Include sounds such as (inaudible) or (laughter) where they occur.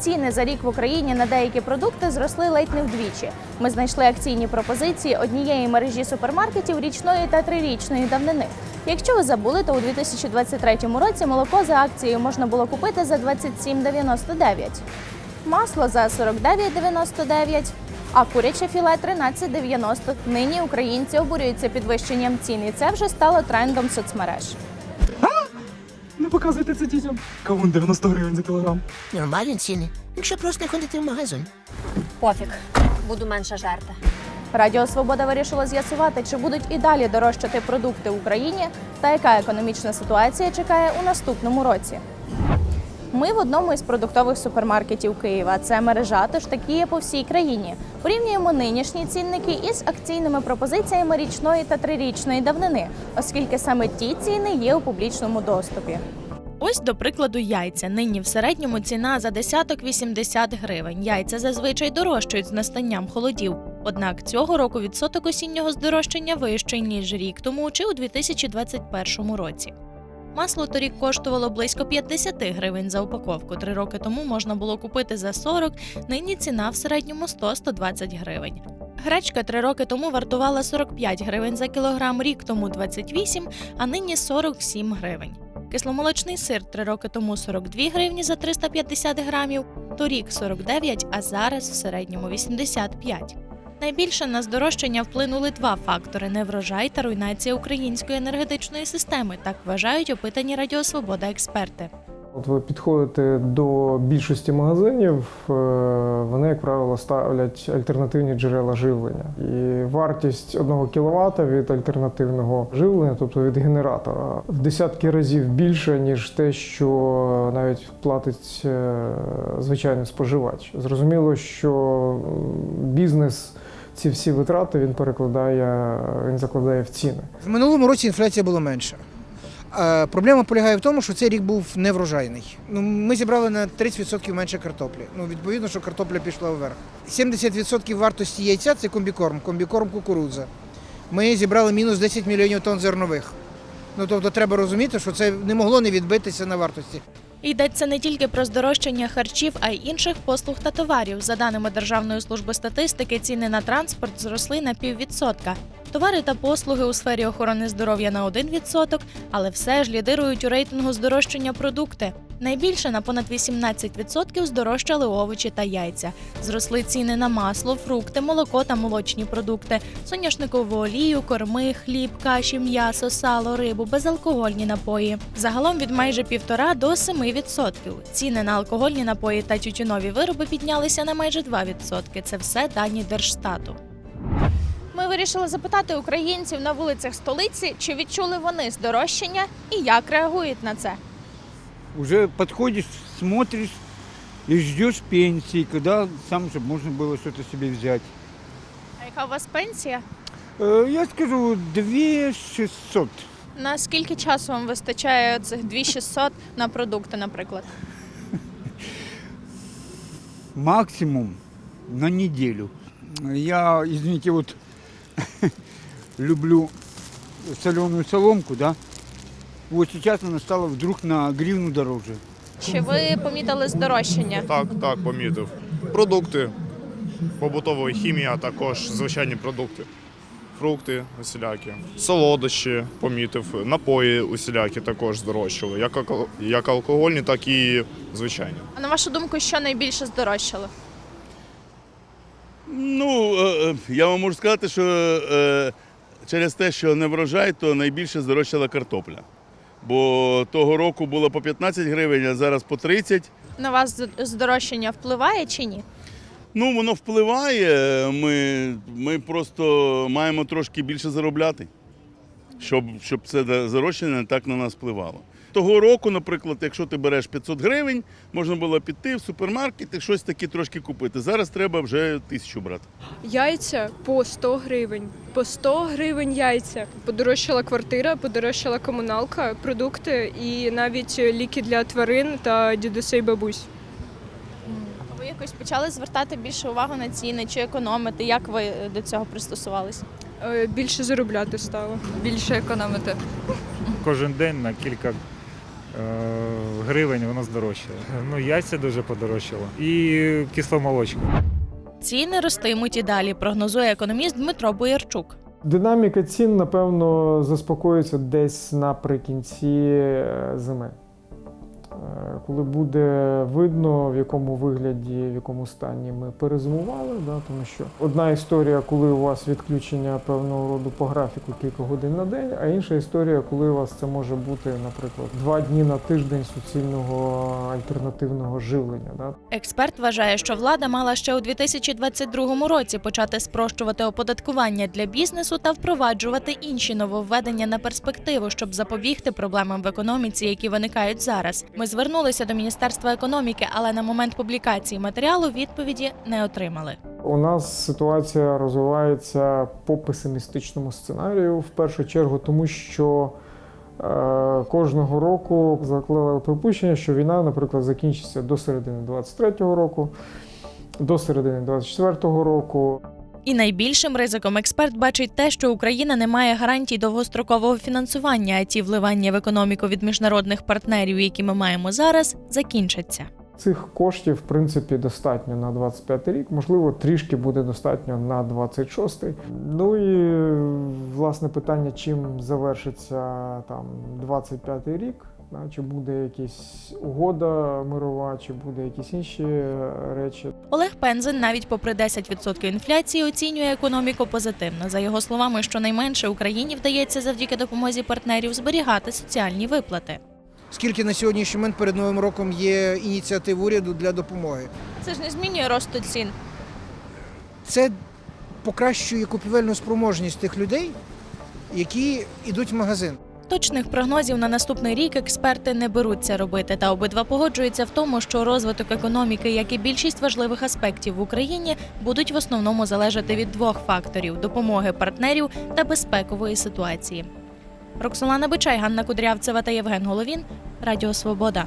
ціни за рік в Україні на деякі продукти зросли ледь не вдвічі. Ми знайшли акційні пропозиції однієї мережі супермаркетів річної та трирічної давнини. Якщо ви забули, то у 2023 році молоко за акцією можна було купити за 27,99, масло за 49,99, а куряче філе 13,90. Нині українці обурюються підвищенням цін, і це вже стало трендом соцмереж. Не показуйте це дітям. Кавун 90 гривень за кілограм. Нормальні ціни, якщо просто не ходити в магазин. Пофіг, буду менше жерти. Радіо Свобода вирішила з'ясувати, чи будуть і далі дорожчати продукти в Україні та яка економічна ситуація чекає у наступному році. Ми в одному із продуктових супермаркетів Києва. Це мережа, тож такі є по всій країні. Порівнюємо нинішні цінники із акційними пропозиціями річної та трирічної давнини, оскільки саме ті ціни є у публічному доступі. Ось до прикладу яйця. Нині в середньому ціна за десяток 80 гривень. Яйця зазвичай дорожчають з настанням холодів. Однак цього року відсоток осіннього здорожчання вищий ніж рік тому чи у 2021 році. Масло торік коштувало близько 50 гривень за упаковку. Три роки тому можна було купити за 40, нині ціна в середньому 100-120 гривень. Гречка три роки тому вартувала 45 гривень за кілограм, рік тому 28, а нині 47 гривень. Кисломолочний сир три роки тому 42 гривні за 350 грамів, торік 49, а зараз в середньому 85. Найбільше на здорожчання вплинули два фактори: неврожай та руйнація української енергетичної системи. Так вважають опитані Радіо Свобода експерти. От ви підходите до більшості магазинів, е, вони, як правило, ставлять альтернативні джерела живлення. І вартість 1 кВт від альтернативного живлення, тобто від генератора, в десятки разів більше, ніж те, що навіть платить е, звичайний споживач. Зрозуміло, що бізнес ці всі витрати він перекладає, він закладає в ціни. В минулому році інфляція була менша. Проблема полягає в тому, що цей рік був неврожайний. Ну, ми зібрали на 30% менше картоплі. Ну, відповідно, що картопля пішла вверх. 70% вартості яйця це комбікорм, комбікорм кукурудза. Ми зібрали мінус 10 мільйонів тонн зернових. Ну тобто треба розуміти, що це не могло не відбитися на вартості. Йдеться не тільки про здорожчання харчів, а й інших послуг та товарів. За даними Державної служби статистики, ціни на транспорт зросли на піввідсотка. Товари та послуги у сфері охорони здоров'я на 1%, але все ж лідирують у рейтингу здорожчання продукти. Найбільше на понад 18% здорожчали овочі та яйця. Зросли ціни на масло, фрукти, молоко та молочні продукти, соняшникову олію, корми, хліб, каші, м'ясо, сало, рибу, безалкогольні напої. Загалом від майже півтора до 7%. Ціни на алкогольні напої та тютюнові вироби піднялися на майже 2%. Це все дані Держстату. Ми вирішили запитати українців на вулицях столиці, чи відчули вони здорожчання і як реагують на це. Уже подходишь, смотришь и ждешь пенсии, когда сам, чтобы можно было что-то себе взять. А яка у вас пенсія? Э, Я скажу, 2600. На скільки часу вам вистачає цих 2600 на продукти, наприклад? Максимум на неделю. Я, извините, вот (laughs) люблю соленую соломку, да. Вот сейчас она стала вдруг на гривну дороже. Чи ви помітили здорожчання? Так, так, помітив. Продукти, побутова хімія, також звичайні продукти. Фрукти усілякі, солодощі помітив, напої усілякі також здорожчали, як, як алкогольні, так і звичайні. А на вашу думку, що найбільше здорожчало? Ну, е, е, я вам можу сказати, що е, через те, що не врожай, то найбільше здорожчала картопля. Бо того року було по 15 гривень, а зараз по 30. На вас здорожчання впливає чи ні? Ну, воно впливає. Ми, ми просто маємо трошки більше заробляти, щоб, щоб це зарощення так на нас впливало. Того року, наприклад, якщо ти береш 500 гривень, можна було піти в супермаркет і щось таке трошки купити. Зараз треба вже тисячу брати. Яйця по 100 гривень. По 100 гривень яйця. Подорожчала квартира, подорожчала комуналка, продукти і навіть ліки для тварин та дідусей бабусь. Ви якось почали звертати більше увагу на ціни чи економити? Як ви е, до цього пристосувалися? Е, Більше заробляти стало. більше економити. кожен день на кілька гривень воно здорожчає. Ну, яйця дуже подорожчало. І кисломолочко. Ціни ростимуть і далі, прогнозує економіст Дмитро Боярчук. Динаміка цін, напевно, заспокоїться десь наприкінці е, зими. Е, Коли буде видно, в якому вигляді, в якому стані ми перезимували, да, тому що одна історія, коли у вас відключення певного роду по графіку кілька годин на день, а інша історія, коли у вас це може бути, наприклад, два дні на тиждень суцільного альтернативного живлення. Да. Експерт вважає, що влада мала ще у 2022 році почати спрощувати оподаткування для бізнесу та впроваджувати інші нововведення на перспективу, щоб запобігти проблемам в економіці, які виникають зараз. Ми звернулися до міністерства економіки, але на момент публікації матеріалу відповіді не отримали. У нас ситуація розвивається по песимістичному сценарію, в першу чергу, тому що е, кожного року закладали припущення, що війна, наприклад, закінчиться до середини 23-го року, до середини 24-го року. І найбільшим ризиком експерт бачить те, що Україна не має гарантій довгострокового фінансування, а ті вливання в економіку від міжнародних партнерів, які ми маємо зараз, закінчаться. Цих коштів, в принципі, достатньо на 25 рік, можливо, трішки буде достатньо на 26. Ну і власне питання, чим завершиться там 25 рік. Да, Чи буде якась угода мирова, чи буде якісь інші е, речі. Олег Пензен навіть попри 10% інфляції оцінює економіку позитивно. За його словами, щонайменше Україні вдається завдяки допомозі партнерів зберігати соціальні виплати. Скільки на сьогоднішній момент перед Новим роком є ініціатив уряду для допомоги? Це ж не змінює росту цін. Це покращує купівельну спроможність тих людей, які йдуть в магазин. Точних прогнозів на наступний рік експерти не беруться робити, та обидва погоджуються в тому, що розвиток економіки, як і більшість важливих аспектів в Україні, будуть в основному залежати від двох факторів: допомоги партнерів та безпекової ситуації. Роксолана Бичай, Ганна Кудрявцева та Євген Головін. Радіо Свобода.